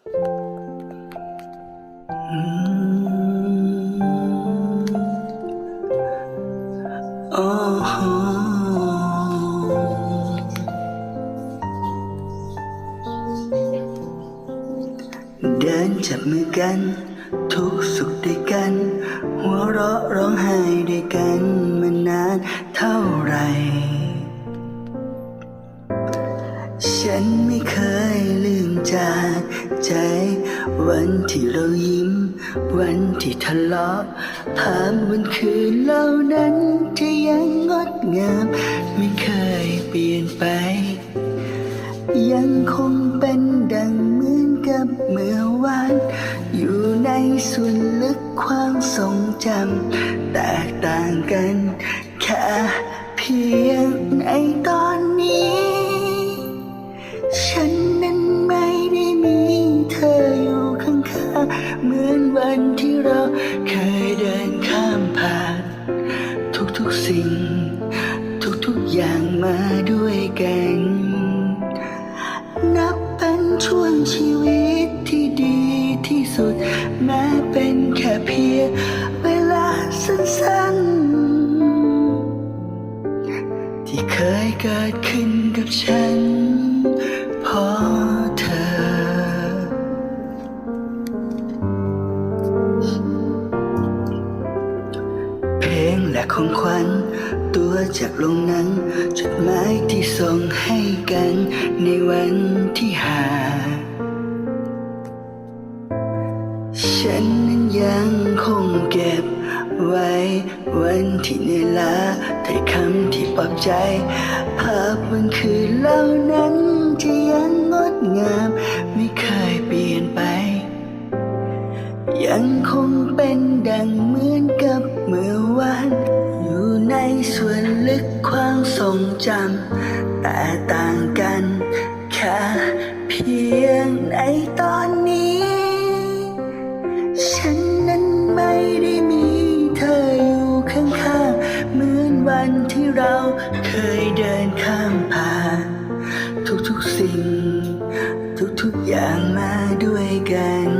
เดินจับมือกัน ทุกสุขด้วยกัน หัวเราะร้องไห้ด้วยกันมานานเท่าไหรฉันไม่เคยลืมจาก ใจ วันที่เรายิ้ม วันที่ทะเลาะภาพวันคืนเหล่านั้นที่ยังงดงาม ไม่เคยเปลี่ยนไป ยังคงเป็นดังเหมือนกับเมื่อวาน อยู่ในส่วนลึกความทรงจำแตกต่างกัน แค่เพียงในตอนนี้ มาด้วยกัน นับเป็นช่วงชีวิตที่ดีที่สุด แม้เป็นแค่เพียงเวลาสั้นๆ ที่เคยเกิดขึ้นกับฉัน และของขวัญ ตัวจากโรงหนังจดหมายที่ส่งให้กันในวันที่หา ฉันนั้นยังคงเก็บไว้ วันที่เหนื่อยล้าแต่คำที่ปลอบใจ ภาพวันคืนเหล่านั้นที่ยังงดงาม ยังคงเป็นดังเหมือนกับเมื่อวาน อยู่ในส่วนลึกความทรงจำแต่ต่างกันแค่เพียงในตอนนี้ ฉันนั้นไม่ได้มีเธออยู่ข้างๆ เหมือนวันที่เราเคยเดินข้ามผ่าน ทุกๆสิ่ง ทุกๆอย่างมาด้วยกัน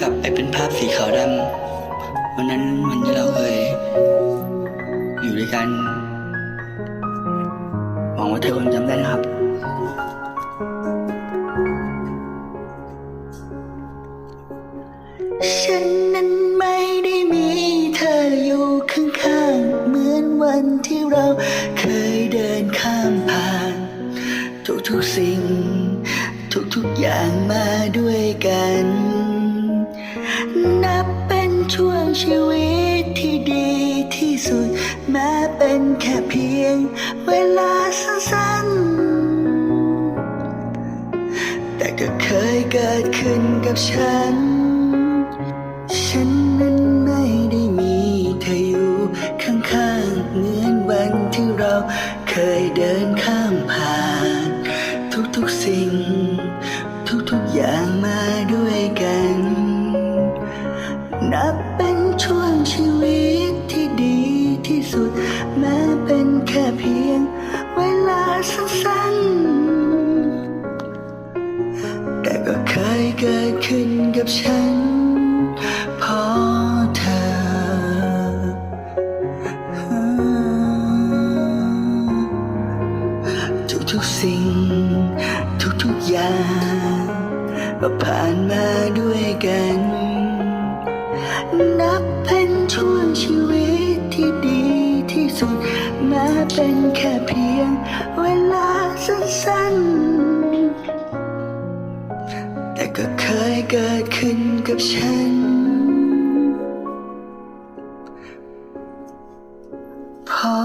กลับไปเป็นภาพสีขาวดำวันนั้นวันที่เราเคย อยู่ด้วยกัน หวังว่าเธอคงจำได้นะครับฉันนั้นไม่ได้มีเธออยู่ข้างๆเหมือนวันที่เราเคยเดินข้ามผ่าน ทุกๆสิ่ง ทุกๆอย่างมาด้วยกัน นับเป็นช่วงชีวิตที่ดีที่สุด แม้เป็นแค่เพียงเวลาสั้นๆ แต่ก็เคยเกิดขึ้นกับฉัน ฉันนั้นไม่ได้มีเธออยู่ข้างๆ เหมือนวันที่เราเคยเดินข้ามผ่าน เป็นช่วงชีวิตที่ดีที่สุด แม้เป็นแค่เพียง เวลาสั้นๆ แต่ก็เคยเกิดขึ้นกับฉันเพราะเธอ ทุกๆสิ่ง ทุกๆอย่างก็ผ่านมาด้วยกัน เป็นแค่เพียงเวลาสั้นๆ แต่ก็เคยเกิดขึ้นกับฉันเพรา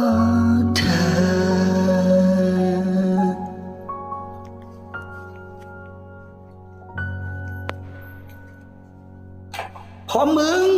ะเธอพราะมึง